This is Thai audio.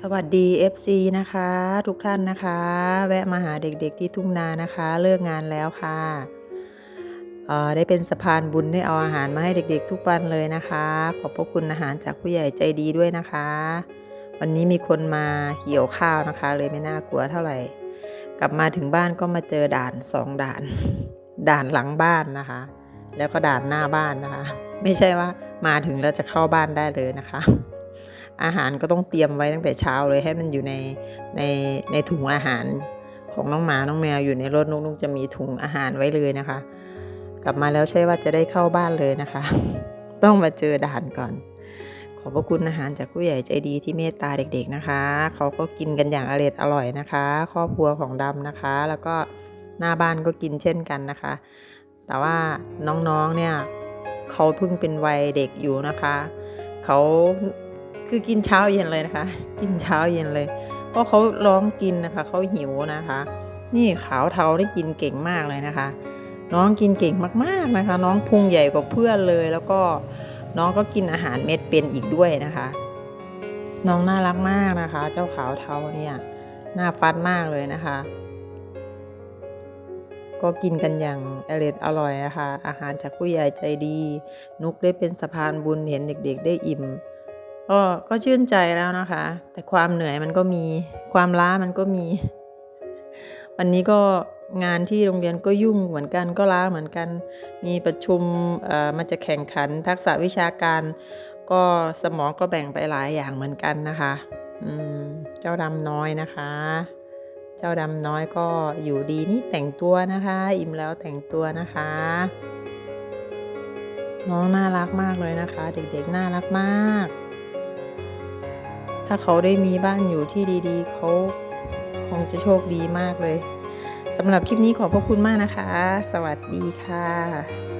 สวัสดี FC นะคะ ทุกท่านนะคะ แวะมาหาเด็กๆที่ทุ่งนานะคะ เลิกงานแล้วค่ะเอ่อได้เป็นสะพานบุญได้เอาอาหารมาให้เด็กๆทุกวันเลยนะคะ ขอบพระคุณอาหารจากผู้ใหญ่ใจดีด้วยนะคะ วันนี้มีคนมาเกี่ยวข้าวนะคะ เลยไม่น่ากลัวเท่าไหร่ กลับมาถึงบ้านก็มาเจอด่านสองด่าน ด่านหลังบ้านนะคะ แล้วก็ด่านหน้าบ้านนะคะ ไม่ใช่ว่ามาถึงแล้วจะเข้าบ้านได้เลยนะคะ อาหารก็ต้องเตรียมไว้ตั้งแต่เช้าเลยให้มันอยู่ในในในถุงอาหารของน้องหมาน้องแมวอยู่ในรถนุกนุกจะมีถุงอาหารไว้เลยนะคะ กลับมาแล้วใช่ว่าจะได้เข้าบ้านเลยนะคะ ต้องมาเจอด่านก่อน ขอบพระคุณอาหารจากผู้ใหญ่ใจดีที่เมตตาเด็กๆนะคะ เขาก็กินกันอย่างอร่อยอร่อยนะคะ ครอบครัวของดำนะคะ แล้วก็หน้าบ้านก็กินเช่นกันนะคะ แต่ว่าน้องๆเนี่ยเขาเพิ่งเป็นวัยเด็กอยู่นะคะ เขา คือกินเช้าเย็นเลยนะคะ กินเช้าเย็นเลย เพราะเขาร้องกินนะคะเขาหิวนะคะ นี่ขาวเทาได้กินเก่งมากเลยนะคะ น้องกินเก่งมากๆนะคะ น้องพุงใหญ่กว่าเพื่อนเลย แล้วก็น้องก็กินอาหารเม็ดเป็นอีกด้วยนะคะ น้องน่ารักมากนะคะ เจ้าขาวเทาเนี่ยน่าฟัดมากเลยนะคะ ก็กินกันอย่างอร่อยอร่อยนะคะ อาหารจากผู้ใหญ่ใจดี นุกได้เป็นสะพานบุญเห็นเด็ก ๆ ได้อิ่ม ก็ก็ชื่นใจแล้วนะคะ แต่ความเหนื่อยมันก็มีความล้ามันก็มี วันนี้ก็งานที่โรงเรียนก็ยุ่งเหมือนกันก็ล้าเหมือนกัน มีประชุมมันจะแข่งขันทักษะวิชาการ ก็สมองก็แบ่งไปหลายอย่างเหมือนกันนะคะเจ้าดำน้อยนะคะ เจ้าดำน้อยก็อยู่ดีนี่แต่งตัวนะคะ อิ่มแล้วแต่งตัวนะคะ น้องน่ารักมากเลยนะคะ เด็กๆน่ารักมาก ถ้าเขาได้มีบ้านอยู่ที่ดีๆ เขาคงจะโชคดีมากเลยสำหรับคลิปนี้ขอบพระคุณมากนะคะ สวัสดีค่ะ